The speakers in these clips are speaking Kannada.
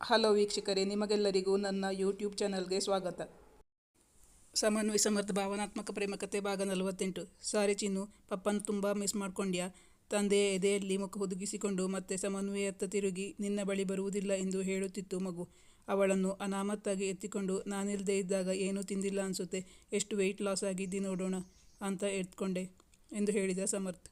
ಹಲೋ ವೀಕ್ಷಕರೇ, ನಿಮಗೆಲ್ಲರಿಗೂ ನನ್ನ ಯೂಟ್ಯೂಬ್ ಚಾನಲ್ಗೆ ಸ್ವಾಗತ. ಸಮನ್ವಯ, ಸಮರ್ಥ, ಭಾವನಾತ್ಮಕ ಪ್ರೇಮ ಕಥೆ ಭಾಗ ನಲವತ್ತೆಂಟು. ಸಾರಿ ಚಿನ್ನು, ಪಪ್ಪನ ತುಂಬ ಮಿಸ್ ಮಾಡ್ಕೊಂಡ್ಯಾ? ತಂದೆಯ ಎದೆಯಲ್ಲಿ ಮುಖ ಹುದುಗಿಸಿಕೊಂಡು ಮತ್ತೆ ಸಮನ್ವಯತ್ತ ತಿರುಗಿ ನಿನ್ನ ಬಳಿ ಬರುವುದಿಲ್ಲ ಎಂದು ಹೇಳುತ್ತಿತ್ತು ಮಗು. ಅವಳನ್ನು ಅನಾಮತ್ತಾಗಿ ಎತ್ತಿಕೊಂಡು ನಾನಿಲ್ಲದೆ ಇದ್ದಾಗ ಏನೂ ತಿಂದಿಲ್ಲ ಅನಿಸುತ್ತೆ. ಎಷ್ಟು ವೆಯ್ಟ್ ಲಾಸ್ ಆಗಿದ್ದಿ ನೋಡೋಣ ಅಂತ ಎತ್ಕೊಂಡೆ ಎಂದು ಹೇಳಿದ ಸಮರ್ಥ್.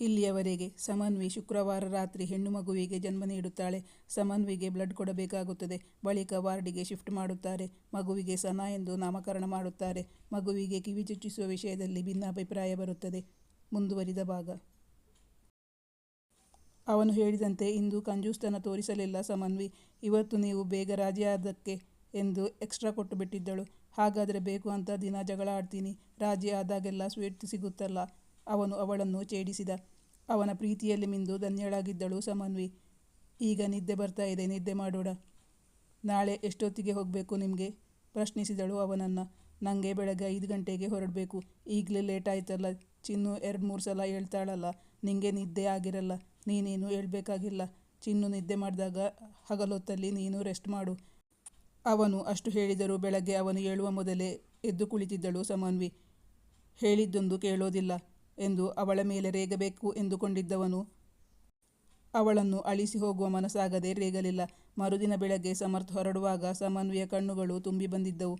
ಇಲ್ಲಿಯವರೆಗೆ ಸಮನ್ವಿ ಶುಕ್ರವಾರ ರಾತ್ರಿ ಹೆಣ್ಣು ಮಗುವಿಗೆ ಜನ್ಮ ನೀಡುತ್ತಾಳೆ. ಸಮನ್ವಿಗೆ ಬ್ಲಡ್ ಕೊಡಬೇಕಾಗುತ್ತದೆ. ಬಳಿಕ ವಾರ್ಡಿಗೆ ಶಿಫ್ಟ್ ಮಾಡುತ್ತಾರೆ. ಮಗುವಿಗೆ ಸನಾ ಎಂದು ನಾಮಕರಣ ಮಾಡುತ್ತಾರೆ. ಮಗುವಿಗೆ ಕಿವಿ ಚುಚ್ಚಿಸುವ ವಿಷಯದಲ್ಲಿ ಭಿನ್ನಾಭಿಪ್ರಾಯ ಬರುತ್ತದೆ. ಮುಂದುವರಿದ ಭಾಗ. ಅವನು ಹೇಳಿದಂತೆ, ಇಂದು ಕಂಜೂಸ್ತನ ತೋರಿಸಲಿಲ್ಲ ಸಮನ್ವಿ ಇವತ್ತು ನೀವು ಬೇಗ ರಾಜಿಯಾದಕ್ಕೆ ಎಂದು ಎಕ್ಸ್ಟ್ರಾ ಕೊಟ್ಟು ಬಿಟ್ಟಿದ್ದಳು. ಹಾಗಾದರೆ ಬೇಕು ಅಂತ ದಿನ ಜಗಳ ಆಡ್ತೀನಿ ರಾಜಿ ಆದಾಗೆಲ್ಲ ಸ್ವೀಟ್ ಸಿಗುತ್ತಲ್ಲ ಅವನು ಅವಳನ್ನು ಛೇಡಿಸಿದ. ಅವನ ಪ್ರೀತಿಯಲ್ಲಿ ಮಿಂದು ಧನ್ಯಳಾಗಿದ್ದಳು ಸಮನ್ವಿ. ಈಗ ನಿದ್ದೆ ಬರ್ತಾ ಇದೆ, ನಿದ್ದೆ ಮಾಡೋಣ ನಾಳೆ ಎಷ್ಟೊತ್ತಿಗೆ ಹೋಗಬೇಕು ನಿಮಗೆ? ಪ್ರಶ್ನಿಸಿದಳು ಅವನನ್ನು. ನನಗೆ ಬೆಳಗ್ಗೆ ಐದು ಗಂಟೆಗೆ ಹೊರಡಬೇಕು. ಈಗಲೇ ಲೇಟ್ ಆಯ್ತಲ್ಲ. ಚಿನ್ನು ಎರಡು ಮೂರು ಸಲ ಹೇಳ್ತಾಳಲ್ಲ. ನಿಂಗೆ ನಿದ್ದೆ ಆಗಿರಲ್ಲ. ನೀನೇನು ಹೇಳ್ಬೇಕಾಗಿಲ್ಲ. ಚಿನ್ನು ನಿದ್ದೆ ಮಾಡಿದಾಗ ಹಗಲೊತ್ತಲ್ಲಿ ನೀನು ರೆಸ್ಟ್ ಮಾಡು. ಅವನು ಅಷ್ಟು ಹೇಳಿದರೂ ಬೆಳಗ್ಗೆ ಅವನು ಹೇಳುವ ಮೊದಲೇ ಎದ್ದು ಕುಳಿತಿದ್ದಳು ಸಮನ್ವಿ. ಹೇಳಿದ್ದೊಂದು ಕೇಳೋದಿಲ್ಲ. ಎಂದು ಅವಳ ಮೇಲೆ ರೇಗಬೇಕು ಎಂದುಕೊಂಡಿದ್ದವನು. ಅವಳನ್ನು ಅಳಿಸಿ ಹೋಗುವ ಮನಸ್ಸಾಗದೆ ರೇಗಲಿಲ್ಲ. ಮರುದಿನ ಬೆಳಗ್ಗೆ ಸಮರ್ಥ್ ಹೊರಡುವಾಗ ಸಮನ್ವಯ ಕಣ್ಣುಗಳು ತುಂಬಿ ಬಂದಿದ್ದವು.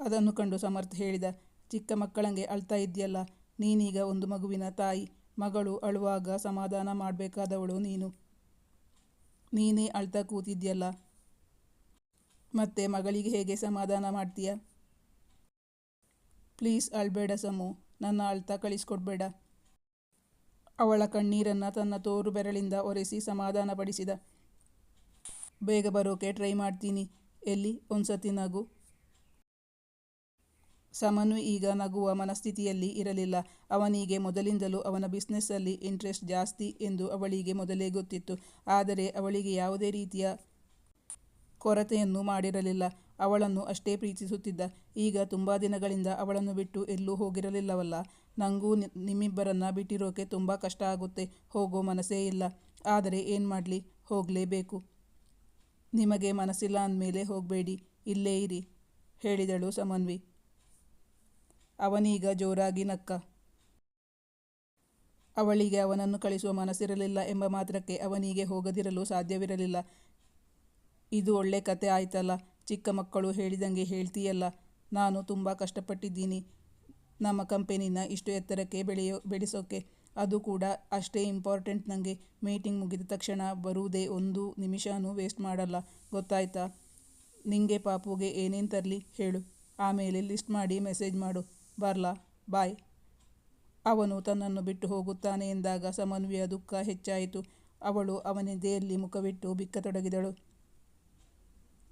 ಅದನ್ನು ಕಂಡು ಸಮರ್ಥ್ ಹೇಳಿದ, ಚಿಕ್ಕ ಮಕ್ಕಳಂಗೆ ಅಳ್ತಾ ಇದೆಯಲ್ಲ ನೀನೀಗ ಒಂದು ಮಗುವಿನ ತಾಯಿ. ಮಗಳು ಅಳುವಾಗ ಸಮಾಧಾನ ಮಾಡಬೇಕಾದವಳು ನೀನು. ನೀನೇ ಅಳ್ತಾ ಕೂತಿದ್ಯಲ್ಲ ಮತ್ತೆ ಮಗಳಿಗೆ ಹೇಗೆ ಸಮಾಧಾನ ಮಾಡ್ತೀಯ? ಪ್ಲೀಸ್ ಅಳ್ಬೇಡ ಸಮು. ನನ್ನ ಅಳ್ತಾ ಕಳಿಸ್ಕೊಡ್ಬೇಡ. ಅವಳ ಕಣ್ಣೀರನ್ನು ತನ್ನ ತೋರು ಬೆರಳಿಂದ ಒರೆಸಿ ಸಮಾಧಾನಪಡಿಸಿದ. ಬೇಗ ಬರೋಕೆ ಟ್ರೈ ಮಾಡ್ತೀನಿ, ಎಲ್ಲಿ? ಒಂದ್ಸತಿ ನಗು. ಸಮನು ಈಗ ನಗುವ ಮನಸ್ಥಿತಿಯಲ್ಲಿ ಇರಲಿಲ್ಲ. ಅವನಿಗೆ ಮೊದಲಿಂದಲೂ ಅವನ ಬಿಸ್ನೆಸ್ಸಲ್ಲಿ ಇಂಟ್ರೆಸ್ಟ್ ಜಾಸ್ತಿ ಎಂದು ಅವಳಿಗೆ ಮೊದಲೇ ಗೊತ್ತಿತ್ತು. ಆದರೆ ಅವಳಿಗೆ ಯಾವುದೇ ರೀತಿಯ ಕೊರತೆಯನ್ನು ಮಾಡಿರಲಿಲ್ಲ. ಅವಳನ್ನು ಅಷ್ಟೇ ಪ್ರೀತಿಸುತ್ತಿದ್ದ. ಈಗ ತುಂಬ ದಿನಗಳಿಂದ ಅವಳನ್ನು ಬಿಟ್ಟು ಎಲ್ಲೂ ಹೋಗಿರಲಿಲ್ಲವಲ್ಲ. ನನಗೂ ನಿಮ್ಮಿಬ್ಬರನ್ನು ಬಿಟ್ಟಿರೋಕೆ ತುಂಬ ಕಷ್ಟ ಆಗುತ್ತೆ. ಹೋಗೋ ಮನಸ್ಸೇ ಇಲ್ಲ. ಆದರೆ ಏನು ಮಾಡಲಿ? ಹೋಗಲೇಬೇಕು. ನಿಮಗೆ ಮನಸ್ಸಿಲ್ಲ ಅಂದಮೇಲೆ ಹೋಗಬೇಡಿ. ಇಲ್ಲೇ ಇರಿ, ಹೇಳಿದಳು ಸಮನ್ವಿ. ಅವನೀಗ ಜೋರಾಗಿ ನಕ್ಕ. ಅವಳಿಗೆ ಅವನನ್ನು ಕಳಿಸುವ ಮನಸ್ಸಿರಲಿಲ್ಲ ಎಂಬ ಮಾತ್ರಕ್ಕೆ ಅವನಿಗೆ ಹೋಗದಿರಲು ಸಾಧ್ಯವಿರಲಿಲ್ಲ. ಇದು ಒಳ್ಳೆ ಕತೆ ಆಯ್ತಲ್ಲ. ಚಿಕ್ಕ ಮಕ್ಕಳು ಹೇಳಿದಂಗೆ ಹೇಳ್ತೀಯಲ್ಲ, ನಾನು ತುಂಬ ಕಷ್ಟಪಟ್ಟಿದ್ದೀನಿ. ನಮ್ಮ ಕಂಪೆನಿನ ಇಷ್ಟು ಎತ್ತರಕ್ಕೆ ಬೆಳೆಯೋ, ಬೆಳೆಸೋಕೆ ಅದು ಕೂಡ ಅಷ್ಟೇ ಇಂಪಾರ್ಟೆಂಟ್ ನನಗೆ ಮೀಟಿಂಗ್ ಮುಗಿದ ತಕ್ಷಣ ಬರುವುದೇ ಒಂದು ನಿಮಿಷನೂ ವೇಸ್ಟ್ ಮಾಡಲ್ಲ. ಗೊತ್ತಾಯ್ತಾ? ನಿಂಗೆ ಪಾಪುಗೆ ಏನೇನು ತರಲಿ ಹೇಳು. ಆಮೇಲೆ ಲಿಸ್ಟ್ ಮಾಡಿ ಮೆಸೇಜ್ ಮಾಡು. ಬರ್ಲಾ? ಬಾಯ್ ಅವನು ತನ್ನನ್ನು ಬಿಟ್ಟು ಹೋಗುತ್ತಾನೆ ಎಂದಾಗ ಸಮನ್ವಯ ದುಃಖ ಹೆಚ್ಚಾಯಿತು. ಅವಳು ಅವನೆದೆಯಲ್ಲಿ ಮುಖವಿಟ್ಟು ಬಿಕ್ಕತೊಡಗಿದಳು.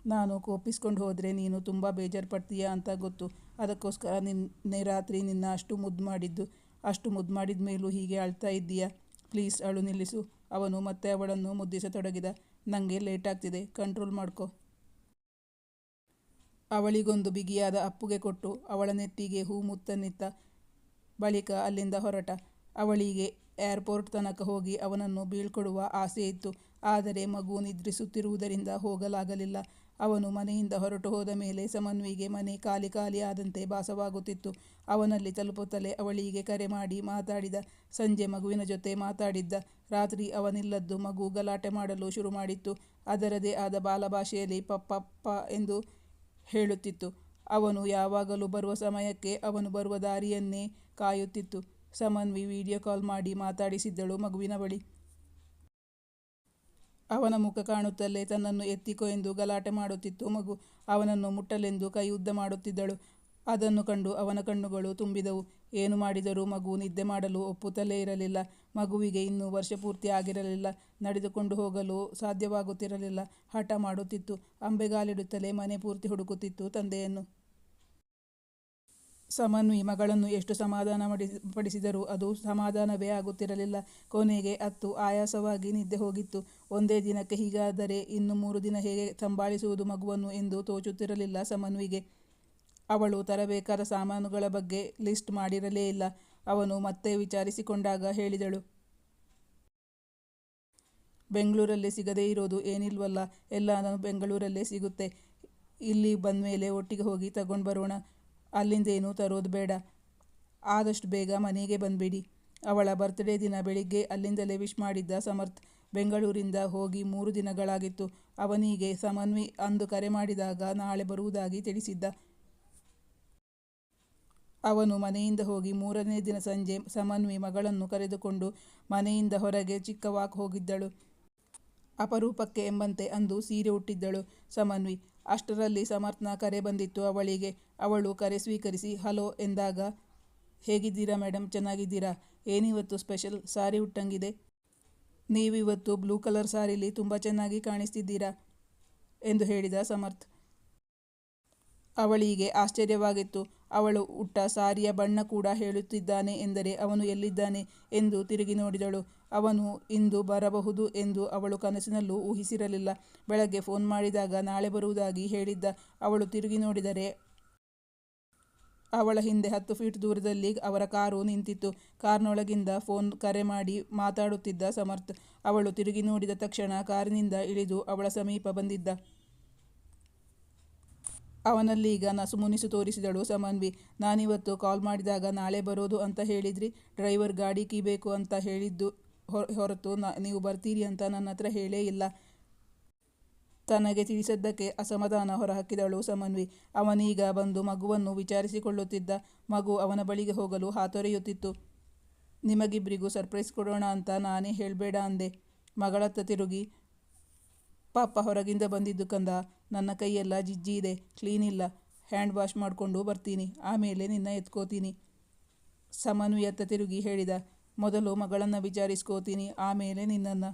ನಾನು ಕೋಪಿಸ್ಕೊಂಡು ಹೋದರೆ ನೀನು ತುಂಬ ಬೇಜಾರು ಪಡ್ತೀಯ ಅಂತ ಗೊತ್ತು. ಅದಕ್ಕೋಸ್ಕರ ನಿನ್ನೆ ರಾತ್ರಿ ನಿನ್ನ ಅಷ್ಟು ಮುದ್ದು ಮಾಡಿದ್ದು. ಅಷ್ಟು ಮುದ್ದು ಮಾಡಿದ ಮೇಲೂ ಹೀಗೆ ಅಳ್ತಾ ಇದ್ದೀಯಾ? ಪ್ಲೀಸ್ ಅಳು ನಿಲ್ಲಿಸು. ಅವನು ಮತ್ತೆ ಅವಳನ್ನು ಮುದ್ದಿಸತೊಡಗಿದ. ನನಗೆ ಲೇಟ್ ಆಗ್ತಿದೆ. ಕಂಟ್ರೋಲ್ ಮಾಡ್ಕೊ. ಅವಳಿಗೊಂದು ಬಿಗಿಯಾದ ಅಪ್ಪುಗೆ ಕೊಟ್ಟು ಅವಳ ನೆತ್ತಿಗೆ ಹೂ ಮುತ್ತನ್ನಿತ್ತ. ಬಳಿಕ ಅಲ್ಲಿಂದ ಹೊರಟ. ಅವಳಿಗೆ ಏರ್ಪೋರ್ಟ್ ತನಕ ಹೋಗಿ ಅವನನ್ನು ಬೀಳ್ಕೊಡುವ ಆಸೆ ಇತ್ತು. ಆದರೆ ಮಗು ನಿದ್ರಿಸುತ್ತಿರುವುದರಿಂದ ಹೋಗಲಾಗಲಿಲ್ಲ. ಅವನು ಮನೆಯಿಂದ ಹೊರಟು ಹೋದ ಮೇಲೆ ಸಮನ್ವಿಗೆ ಮನೆ ಖಾಲಿ ಖಾಲಿಯಾದಂತೆ ಭಾಸವಾಗುತ್ತಿತ್ತು. ಅವನಲ್ಲಿ ತಲುಪುತ್ತಲೇ ಅವಳಿಗೆ ಕರೆ ಮಾಡಿ ಮಾತಾಡಿದ. ಸಂಜೆ ಮಗುವಿನ ಜೊತೆ ಮಾತಾಡಿದ್ದ. ರಾತ್ರಿ ಅವನಿಲ್ಲದ್ದು ಮಗು ಗಲಾಟೆ ಮಾಡಲು ಶುರು ಮಾಡಿತ್ತು. ಅದರದೇ ಆದ ಬಾಲಭಾಷೆಯಲ್ಲಿ ಪಪ್ಪಪ್ಪ ಎಂದು ಹೇಳುತ್ತಿತ್ತು. ಅವನು ಯಾವಾಗಲೂ ಬರುವ ಸಮಯಕ್ಕೆ ಅವನು ಬರುವ ದಾರಿಯನ್ನೇ ಕಾಯುತ್ತಿತ್ತು. ಸಮನ್ವಿ ವಿಡಿಯೋ ಕಾಲ್ ಮಾಡಿ ಮಾತಾಡಿಸಿದ್ದಳು ಮಗುವಿನ ಬಳಿ. ಅವನ ಮುಖ ಕಾಣುತ್ತಲೇ ತನ್ನನ್ನು ಎತ್ತಿಕೋ ಎಂದು ಗಲಾಟೆ ಮಾಡುತ್ತಿತ್ತು. ಮಗು ಅವನನ್ನು ಮುಟ್ಟಲೆಂದು ಕೈ ಉದ್ದ ಮಾಡುತ್ತಿದ್ದಳು. ಅದನ್ನು ಕಂಡು ಅವನ ಕಣ್ಣುಗಳು ತುಂಬಿದವು. ಏನು ಮಾಡಿದರೂ ಮಗು ನಿದ್ದೆ ಮಾಡಲು ಒಪ್ಪುತ್ತಲೇ ಇರಲಿಲ್ಲ. ಮಗುವಿಗೆ ಇನ್ನೂ ವರ್ಷ ಪೂರ್ತಿ ಆಗಿರಲಿಲ್ಲ. ನಡೆದುಕೊಂಡು ಹೋಗಲು ಸಾಧ್ಯವಾಗುತ್ತಿರಲಿಲ್ಲ. ಹಠ ಮಾಡುತ್ತಿತ್ತು. ಅಂಬೆಗಾಲಿಡುತ್ತಲೇ ಮನೆ ಪೂರ್ತಿ ಹುಡುಕುತ್ತಿತ್ತು ತಂದೆಯನ್ನು. ಸಮನ್ವಿ ಮಗಳನ್ನು ಎಷ್ಟು ಸಮಾಧಾನ ಪಡಿಸಿದರೂ ಅದು ಸಮಾಧಾನವೇ ಆಗುತ್ತಿರಲಿಲ್ಲ. ಕೊನೆಗೆ ಅತ್ತು ಆಯಾಸವಾಗಿ ನಿದ್ದೆ ಹೋಗಿತ್ತು. ಒಂದೇ ದಿನಕ್ಕೆ ಹೀಗಾದರೆ ಇನ್ನು ಮೂರು ದಿನ ಹೇಗೆ ಸಂಭಾಳಿಸುವುದು ಮಗುವನ್ನು ಎಂದು ತೋಚುತ್ತಿರಲಿಲ್ಲ ಸಮನ್ವಿಗೆ. ಅವಳು ತರಬೇಕಾದ ಸಾಮಾನುಗಳ ಬಗ್ಗೆ ಲಿಸ್ಟ್ ಮಾಡಿರಲೇ ಇಲ್ಲ. ಅವನು ಮತ್ತೆ ವಿಚಾರಿಸಿಕೊಂಡಾಗ ಹೇಳಿದಳು, ಬೆಂಗಳೂರಲ್ಲಿ ಸಿಗದೇ ಇರೋದು ಏನಿಲ್ವಲ್ಲ ಎಲ್ಲಾನು ಬೆಂಗಳೂರಲ್ಲೇ ಸಿಗುತ್ತೆ. ಇಲ್ಲಿ ಬಂದ ಮೇಲೆ ಒಟ್ಟಿಗೆ ಹೋಗಿ ತಗೊಂಡು ಬರೋಣ. ಅಲ್ಲಿಂದೇನು ತರೋದು ಬೇಡ. ಆದಷ್ಟು ಬೇಗ ಮನೆಗೆ ಬಂದ್ಬಿಡಿ. ಅವಳ ಬರ್ತ್ಡೇ ದಿನ ಬೆಳಿಗ್ಗೆ ಅಲ್ಲಿಂದಲೇ ವಿಶ್ ಮಾಡಿದ್ದ ಸಮರ್ಥ್ ಬೆಂಗಳೂರಿಂದ ಹೋಗಿ ಮೂರು ದಿನಗಳಾಗಿತ್ತು. ಅವನಿಗೆ ಸಮನ್ವಿ ಅಂದು ಕರೆ ಮಾಡಿದಾಗ ನಾಳೆ ಬರುವುದಾಗಿ ತಿಳಿಸಿದ್ದ. ಅವನು ಮನೆಯಿಂದ ಹೋಗಿ ಮೂರನೇ ದಿನ ಸಂಜೆ ಸಮನ್ವಿ ಮಗಳನ್ನು ಕರೆದುಕೊಂಡು ಮನೆಯಿಂದ ಹೊರಗೆ ಚಿಕ್ಕ ವಾಕ್ ಹೋಗಿದ್ದಳು. ಅಪರೂಪಕ್ಕೆ ಎಂಬಂತೆ ಅಂದು ಸೀರೆ ಉಟ್ಟಿದ್ದಳು ಸಮನ್ವಿ ಅಷ್ಟರಲ್ಲಿ ಸಮರ್ಥನ ಕರೆ ಬಂದಿತ್ತು ಅವಳಿಗೆ. ಅವಳು ಕರೆ ಸ್ವೀಕರಿಸಿ, ಹಲೋ ಎಂದಾಗ, ಹೇಗಿದ್ದೀರಾ ಮೇಡಮ್ ಚೆನ್ನಾಗಿದ್ದೀರಾ? ಏನಿವತ್ತು ಸ್ಪೆಷಲ್? ಸಾರಿ ಉಟ್ಟಂಗಿದೆ ನೀವಿವತ್ತು ಬ್ಲೂ ಕಲರ್ ಸಾರಿಲಿ ತುಂಬ ಚೆನ್ನಾಗಿ ಕಾಣಿಸ್ತಿದ್ದೀರಾ? ಎಂದು ಹೇಳಿದ ಸಮರ್ಥ್. ಅವಳಿಗೆ ಆಶ್ಚರ್ಯವಾಗಿತ್ತು. ಅವಳು ಉಟ್ಟ ಸಾರಿಯ ಬಣ್ಣ ಕೂಡ ಹೇಳುತ್ತಿದ್ದಾನೆ ಎಂದರೆ ಅವನು ಎಲ್ಲಿದ್ದಾನೆ ಎಂದು ತಿರುಗಿ ನೋಡಿದಳು. ಅವನು ಇಂದು ಬರಬಹುದು ಎಂದು ಅವಳು ಕನಸಿನಲ್ಲೂ ಊಹಿಸಿರಲಿಲ್ಲ. ಬೆಳಗ್ಗೆ ಫೋನ್ ಮಾಡಿದಾಗ ನಾಳೆ ಬರುವುದಾಗಿ ಹೇಳಿದ್ದ ಅವಳು ತಿರುಗಿ ನೋಡಿದರೆ ಅವಳ ಹಿಂದೆ ಹತ್ತು ಫೀಟ್ ದೂರದಲ್ಲಿ ಅವರ ಕಾರು ನಿಂತಿತ್ತು. ಕಾರ್ನೊಳಗಿಂದ ಫೋನ್ ಕರೆ ಮಾಡಿ ಮಾತಾಡುತ್ತಿದ್ದ ಸಮರ್ಥ್ ಅವಳು ತಿರುಗಿ ನೋಡಿದ ತಕ್ಷಣ ಕಾರಿನಿಂದ ಇಳಿದು ಅವಳ ಸಮೀಪ ಬಂದಿದ್ದ. ಅವನಲ್ಲೀಗ ನಸು ಮುನಿಸು ತೋರಿಸಿದಳು, ಸಮನ್ವಿ, ನಾನಿವತ್ತು ಕಾಲ್ ಮಾಡಿದಾಗ ನಾಳೆ ಬರೋದು ಅಂತ ಹೇಳಿದ್ರಿ ಡ್ರೈವರ್ ಗಾಡಿ ಕೀ ಬೇಕು ಅಂತ ಹೇಳಿದ್ದು ಹೊರತು ನೀವು ಬರ್ತೀರಿ ಅಂತ ನನ್ನ ಹತ್ರ ಹೇಳೇ ಇಲ್ಲ. ತನಗೆ ತಿಳಿಸದ್ದಕ್ಕೆ ಅಸಮಾಧಾನ ಹೊರಹಾಕಿದಳು ಸಮನ್ವಿ. ಅವನೀಗ ಬಂದು ಮಗುವನ್ನು ವಿಚಾರಿಸಿಕೊಳ್ಳುತ್ತಿದ್ದ ಮಗು ಅವನ ಬಳಿಗೆ ಹೋಗಲು ಹಾತೊರೆಯುತ್ತಿತ್ತು. ನಿಮಗಿಬ್ಬರಿಗೂ ಸರ್ಪ್ರೈಸ್ ಕೊಡೋಣ ಅಂತ ನಾನೇ ಹೇಳಬೇಡ ಅಂದೆ. ಮಗಳತ್ತ ತಿರುಗಿ ಪಾಪ ಹೊರಗಿಂದ ಬಂದಿದ್ದು ಕಂದ, ನನ್ನ ಕೈಯೆಲ್ಲ ಜಿಜ್ಜಿ ಇದೆ, ಕ್ಲೀನ್ ಇಲ್ಲ, ಹ್ಯಾಂಡ್ ವಾಶ್ ಮಾಡಿಕೊಂಡು ಬರ್ತೀನಿ, ಆಮೇಲೆ ನಿನ್ನ ಎತ್ಕೋತೀನಿ. ಸಮನ್ವಯತ್ತ ತಿರುಗಿ ಹೇಳಿದ, ಮೊದಲು ಮಗಳನ್ನು ವಿಚಾರಿಸ್ಕೋತೀನಿ, ಆಮೇಲೆ ನಿನ್ನನ್ನು.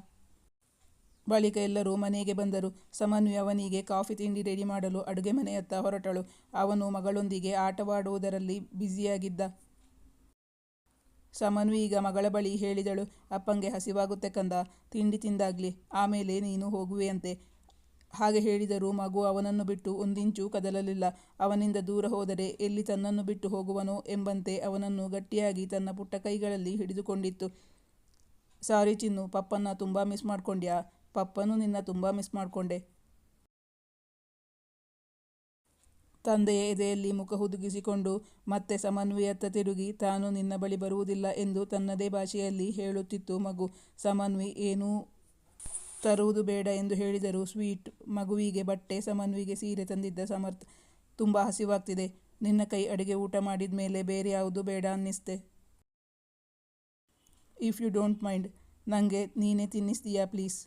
ಬಳಿಕ ಎಲ್ಲರೂ ಮನೆಗೆ ಬಂದರು. ಸಮನ್ವಿ ಅವನಿಗೆ ಕಾಫಿ ತಿಂಡಿ ರೆಡಿ ಮಾಡಲು ಅಡುಗೆ ಮನೆಯತ್ತ ಹೊರಟಳು. ಅವನು ಮಗಳೊಂದಿಗೆ ಆಟವಾಡುವುದರಲ್ಲಿ ಬ್ಯುಸಿಯಾಗಿದ್ದ. ಸಮನ್ವಿ ಈಗ ಮಗಳ ಬಳಿ ಹೇಳಿದಳು, ಅಪ್ಪಂಗೆ ಹಸಿವಾಗುತ್ತೆ ಕಂದ, ತಿಂಡಿ ತಿಂದಾಗ್ಲಿ, ಆಮೇಲೆ ನೀನು ಹೋಗುವೆಯಂತೆ ಹಾಗೆ ಹೇಳಿದರೂ ಮಗು ಅವನನ್ನು ಬಿಟ್ಟು ಒಂದಿಂಚೂ ಕದಲಲಿಲ್ಲ. ಅವನಿಂದ ದೂರ ಹೋದರೆ ಎಲ್ಲಿ ತನ್ನನ್ನು ಬಿಟ್ಟು ಹೋಗುವನೋ ಎಂಬಂತೆ ಅವನನ್ನು ಗಟ್ಟಿಯಾಗಿ ತನ್ನ ಪುಟ್ಟ ಕೈಗಳಲ್ಲಿ ಹಿಡಿದುಕೊಂಡಿತ್ತು. ಸಾರಿ ಚಿನ್ನು, ಪಪ್ಪನ್ನ ತುಂಬ ಮಿಸ್ ಮಾಡ್ಕೊಂಡ್ಯಾ? ಪಪ್ಪನು ನಿನ್ನ ತುಂಬ ಮಿಸ್ ಮಾಡಿಕೊಂಡೆ. ತಂದೆಯ ಎದೆಯಲ್ಲಿ ಮುಖ ಹುದುಗಿಸಿಕೊಂಡು ಮತ್ತೆ ಸಮನ್ವಿಯತ್ತ ತಿರುಗಿ, ತಾನು ನಿನ್ನ ಬಳಿ ಬರುವುದಿಲ್ಲ ಎಂದು ತನ್ನದೇ ಭಾಷೆಯಲ್ಲಿ ಹೇಳುತ್ತಿತ್ತು ಮಗು. ಸಮನ್ವಿ ಏನೂ ತರುವುದು ಬೇಡ ಎಂದು ಹೇಳಿದರು ಸ್ವೀಟ್ ಮಗುವಿಗೆ ಬಟ್ಟೆ ಸಮನ್ವಿಗೆ ಸೀರೆ ತಂದಿದ್ದ ಸಮರ್ಥ್ ತುಂಬ ಹಸಿವಾಗ್ತಿದೆ. ನಿನ್ನ ಕೈ ಅಡುಗೆ ಊಟ ಮಾಡಿದ ಮೇಲೆ ಬೇರೆ ಯಾವುದು ಬೇಡ ಅನ್ನಿಸ್ತೆ. ಇಫ್ ಯು ಡೋಂಟ್ ಮೈಂಡ್ ನನಗೆ ನೀನೇ ತಿನ್ನಿಸ್ತೀಯಾ ಪ್ಲೀಸ್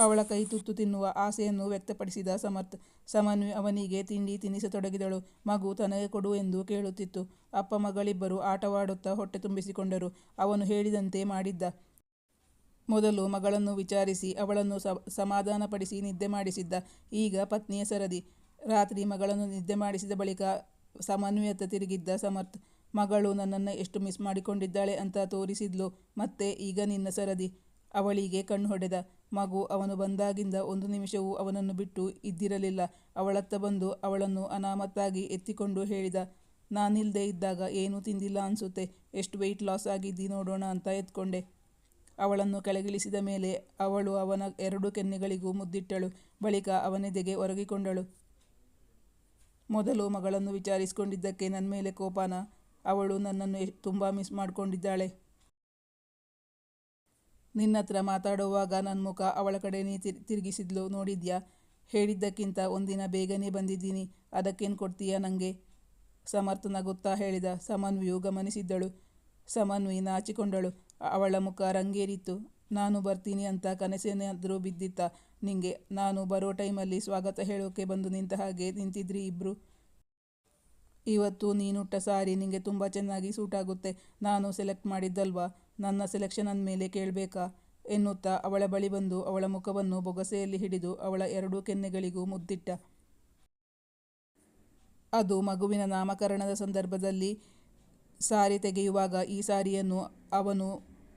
ಅವಳ ಕೈ ತುತ್ತು ತಿನ್ನುವ ಆಸೆಯನ್ನು ವ್ಯಕ್ತಪಡಿಸಿದ ಸಮರ್ಥ್ ಸಮನ್ವಿ ಅವನಿಗೆ ತಿಂಡಿ ತಿನ್ನಿಸತೊಡಗಿದಳು ಮಗು ತನಗೆ ಕೊಡು ಎಂದು ಕೇಳುತ್ತಿತ್ತು. ಅಪ್ಪ ಮಗಳಿಬ್ಬರು ಆಟವಾಡುತ್ತಾ ಹೊಟ್ಟೆ ತುಂಬಿಸಿಕೊಂಡರು. ಅವನು ಹೇಳಿದಂತೆ ಮಾಡಿದ್ದ. ಮೊದಲು ಮಗಳನ್ನು ವಿಚಾರಿಸಿ, ಅವಳನ್ನು ಸಮಾಧಾನಪಡಿಸಿ ನಿದ್ದೆ ಮಾಡಿಸಿದ್ದ. ಈಗ ಪತ್ನಿಯ ಸರದಿ. ರಾತ್ರಿ ಮಗಳನ್ನು ನಿದ್ದೆ ಮಾಡಿಸಿದ ಬಳಿಕ ಸಮನ್ವಯತ ತಿರುಗಿದ್ದ ಸಮರ್ಥ್, ಮಗಳು ನನ್ನನ್ನು ಎಷ್ಟು ಮಿಸ್ ಮಾಡಿಕೊಂಡಿದ್ದಾಳೆ ಅಂತ ತೋರಿಸಿದ್ಲು, ಮತ್ತೆ ಈಗ ನಿನ್ನ ಸರದಿ. ಅವಳಿಗೆ ಕಣ್ಣು ಹೊಡೆದ. ಮಗು ಅವನು ಬಂದಾಗಿಂದ ಒಂದು ನಿಮಿಷವೂ ಅವನನ್ನು ಬಿಟ್ಟು ಇದ್ದಿರಲಿಲ್ಲ. ಅವಳತ್ತ ಬಂದು ಅವಳನ್ನು ಅನಾಮತ್ತಾಗಿ ಎತ್ತಿಕೊಂಡು ಹೇಳಿದ ನಾನಿಲ್ಲದೆ ಇದ್ದಾಗ ಏನೂ ತಿಂದಿಲ್ಲ ಅನಿಸುತ್ತೆ. ಎಷ್ಟು ವೆಯ್ಟ್ ಲಾಸ್ ಆಗಿದ್ದಿ ನೋಡೋಣ ಅಂತ ಎತ್ಕೊಂಡೆ. ಅವಳನ್ನು ಕೆಳಗಿಳಿಸಿದ ಮೇಲೆ ಅವಳು ಅವನ ಎರಡು ಕೆನ್ನೆಗಳಿಗೂ ಮುದ್ದಿಟ್ಟಳು. ಬಳಿಕ ಅವನೆದೆಗೆ ಒರಗಿಕೊಂಡಳು. ಮೊದಲು ಮಗಳನ್ನು ವಿಚಾರಿಸಿಕೊಂಡಿದ್ದಕ್ಕೆ ನನ್ನ ಮೇಲೆ ಕೋಪಾನ? ಅವಳು ನನ್ನನ್ನು ತುಂಬ ಮಿಸ್ ಮಾಡಿಕೊಂಡಿದ್ದಾಳೆ. ನಿನ್ನತ್ರ ಮಾತಾಡುವಾಗ ನನ್ನ ಮುಖ ಅವಳ ಕಡೆ ನೀ ತಿರುಗಿಸಿದ್ಲು. ನೋಡಿದ್ಯಾ? ಹೇಳಿದ್ದಕ್ಕಿಂತ ಒಂದಿನ ಬೇಗನೆ ಬಂದಿದ್ದೀನಿ. ಅದಕ್ಕೇನು ಕೊಡ್ತೀಯಾ ನನಗೆ ಸಮರ್ಥನ ಗೊತ್ತಾ ಹೇಳಿದ. ಸಮನ್ವಿಯು ಗಮನಿಸಿದ್ದಳು. ಸಮನ್ವಿ ನಾಚಿಕೊಂಡಳು. ಅವಳ ಮುಖ ರಂಗೇರಿತ್ತು. ನಾನು ಬರ್ತೀನಿ ಅಂತ ಕನಸೇನಾದರೂ ಬಿದ್ದಿತ್ತ? ನಿಂಗೆ, ನಾನು ಬರೋ ಟೈಮಲ್ಲಿ ಸ್ವಾಗತ ಹೇಳೋಕೆ ಬಂದು ನಿಂತ ಹಾಗೆ ನಿಂತಿದ್ರಿ ಇಬ್ಬರು ಇವತ್ತು ನೀನುಟ್ಟ ಸಾರಿ ನಿಂಗೆ ತುಂಬ ಚೆನ್ನಾಗಿ ಸೂಟ್ ಆಗುತ್ತೆ. ನಾನು ಸೆಲೆಕ್ಟ್ ಮಾಡಿದ್ದಲ್ವಾ? ನನ್ನ ಸೆಲೆಕ್ಷನ್ ಅಂದಮೇಲೆ ಕೇಳಬೇಕಾ? ಎನ್ನುತ್ತಾ ಅವಳ ಬಳಿ ಬಂದು ಅವಳ ಮುಖವನ್ನು ಬೊಗಸೆಯಲ್ಲಿ ಹಿಡಿದು ಅವಳ ಎರಡೂ ಕೆನ್ನೆಗಳಿಗೂ ಮುದ್ದಿಟ್ಟ. ಅದು ಮಗುವಿನ ನಾಮಕರಣದ ಸಂದರ್ಭದಲ್ಲಿ ಸಾರಿ ತೆಗೆಯುವಾಗ ಈ ಸಾರಿಯನ್ನು ಅವನು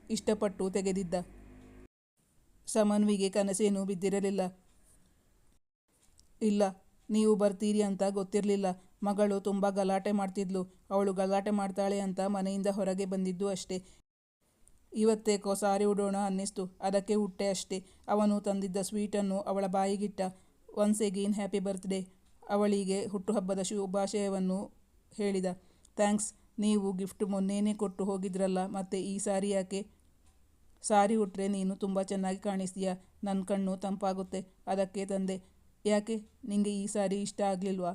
ಇಷ್ಟಪಟ್ಟು ತೆಗೆದಿದ್ದ. ಸಮನ್ವಿಗೆ ಕನಸೇನೂ ಬಿದ್ದಿರಲಿಲ್ಲ. ಇಲ್ಲ, ನೀವು ಬರ್ತೀರಿ ಅಂತ ಗೊತ್ತಿರಲಿಲ್ಲ. ಮಗಳು ತುಂಬ ಗಲಾಟೆ ಮಾಡ್ತಿದ್ಲು. ಅವಳು ಗಲಾಟೆ ಮಾಡ್ತಾಳೆ ಅಂತ ಮನೆಯಿಂದ ಹೊರಗೆ ಬಂದಿದ್ದು ಅಷ್ಟೇ. ಇವತ್ತೇಕೋ ಸಾರಿ ಉಡೋಣ ಅನ್ನಿಸ್ತು. ಅದಕ್ಕೆ ಹುಟ್ಟೆ ಅಷ್ಟೇ. ಅವನು ತಂದಿದ್ದ ಸ್ವೀಟನ್ನು ಅವಳ ಬಾಯಿಗಿಟ್ಟ ಒನ್ಸ್ ಎಗೇನ್ ಹ್ಯಾಪಿ ಬರ್ತ್ಡೇ ಅವಳಿಗೆ ಹುಟ್ಟುಹಬ್ಬದ ಶುಭಾಶಯವನ್ನು ಹೇಳಿದ. ಥ್ಯಾಂಕ್ಸ್ ನೀವು ಗಿಫ್ಟ್ ಮೊನ್ನೆನೇ ಕೊಟ್ಟು ಹೋಗಿದ್ರಲ್ಲ, ಮತ್ತೆ ಈ ಸಾರಿ ಯಾಕೆ? ಸಾರಿ ಉಟ್ರೆ ನೀನು ತುಂಬ ಚೆನ್ನಾಗಿ ಕಾಣಿಸ್ತೀಯ? ನನ್ನ ಕಣ್ಣು ತಂಪಾಗುತ್ತೆ. ಅದಕ್ಕೆ ತಂದೆ, ಯಾಕೆ? ನಿಮಗೆ ಈ ಸಾರಿ ಇಷ್ಟ ಆಗಲಿಲ್ವಾ?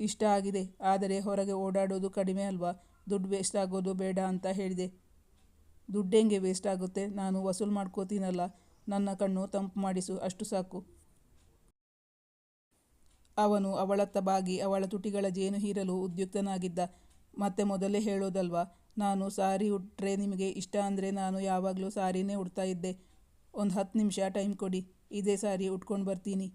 ಇಷ್ಟ ಆಗಿದೆ. ಆದರೆ ಹೊರಗೆ ಓಡಾಡೋದು ಕಡಿಮೆ ಅಲ್ವಾ? ದುಡ್ಡು ವೇಸ್ಟ್ ಆಗೋದು ಬೇಡ ಅಂತ ಹೇಳಿದೆ. ದುಡ್ಡೆಂಗೆ ವೇಸ್ಟ್ ಆಗುತ್ತೆ? ನಾನು ವಸೂಲು ಮಾಡ್ಕೋತೀನಲ್ಲ, ನನ್ನ ಕಣ್ಣು ತಂಪು ಮಾಡಿಸು, ಅಷ್ಟು ಸಾಕು. ಅವನು ಅವಳತ್ತ ಬಾಗಿ, ಅವಳ ತುಟಿಗಳ ಜೇನು ಹೀರಲು ಉದ್ಯುಕ್ತನಾಗಿದ್ದ. ಮತ್ತೆ ಮೊದಲೇ ಹೇಳೋದಲ್ವಾ, ನಾನು ಸಾರಿ ಉಟ್ರೆ ನಿಮಗೆ ಇಷ್ಟ ಅಂದರೆ ನಾನು ಯಾವಾಗಲೂ ಸಾರಿನೇ ಉಡ್ತಾ ಇದ್ದೆ. ಒಂದು ಹತ್ತು ನಿಮಿಷ ಟೈಮ್ ಕೊಡಿ, ಇದೇ ಸಾರಿ ಉಟ್ಕೊಂಡು ಬರ್ತೀನಿ.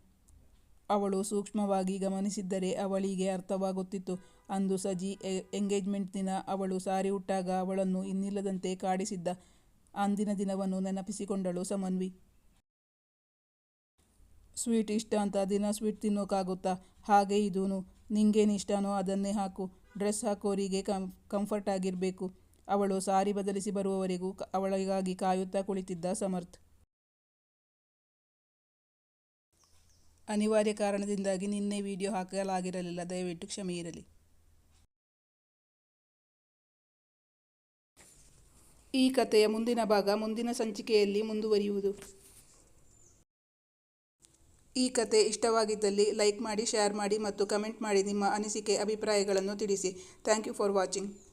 ಅವಳು ಸೂಕ್ಷ್ಮವಾಗಿ ಗಮನಿಸಿದ್ದರೆ ಅವಳಿಗೆ ಅರ್ಥವಾಗುತ್ತಿತ್ತು. ಅಂದು ಸಜಿ ಎಂಗೇಜ್ಮೆಂಟ್ ದಿನ ಅವಳು ಸಾರಿ ಉಟ್ಟಾಗ ಅವಳನ್ನು ಇನ್ನಿಲ್ಲದಂತೆ ಕಾಡಿಸಿದ್ದ. ಅಂದಿನ ದಿನವನ್ನು ನೆನಪಿಸಿಕೊಂಡಳು ಸಮನ್ವಿ. ಸ್ವೀಟ್ ಇಷ್ಟ ಅಂತ ದಿನ ಸ್ವೀಟ್ ತಿನ್ನೋಕ್ಕಾಗುತ್ತಾ ಹಾಗೆ ಇದೂನು. ನಿಂಗೇನು ಇಷ್ಟನೋ ಅದನ್ನೇ ಹಾಕು. ಡ್ರೆಸ್ ಹಾಕೋರಿಗೆ ಕಂ, ಕಂಫರ್ಟ್ ಆಗಿರಬೇಕು. ಅವಳು ಸಾರಿ ಬದಲಿಸಿ ಬರುವವರೆಗೂ ಅವಳಿಗಾಗಿ ಕಾಯುತ್ತಾ ಕುಳಿತಿದ್ದ ಸಮರ್ಥ್. ಅನಿವಾರ್ಯ ಕಾರಣದಿಂದಾಗಿ ನಿನ್ನೆ ವಿಡಿಯೋ ಹಾಕಲಾಗಿರಲಿಲ್ಲ, ದಯವಿಟ್ಟು ಕ್ಷಮೆ ಈ ಕಥೆಯ ಮುಂದಿನ ಭಾಗ ಮುಂದಿನ ಸಂಚಿಕೆಯಲ್ಲಿ ಮುಂದುವರಿಯುವುದು. ಈ ಕತೆ ಇಷ್ಟವಾಗಿದ್ದಲ್ಲಿ ಲೈಕ್ ಮಾಡಿ, ಶೇರ್ ಮಾಡಿ ಮತ್ತು ಕಮೆಂಟ್ ಮಾಡಿ ನಿಮ್ಮ ಅನಿಸಿಕೆ, ಅಭಿಪ್ರಾಯಗಳನ್ನು ತಿಳಿಸಿ. Thank you for watching.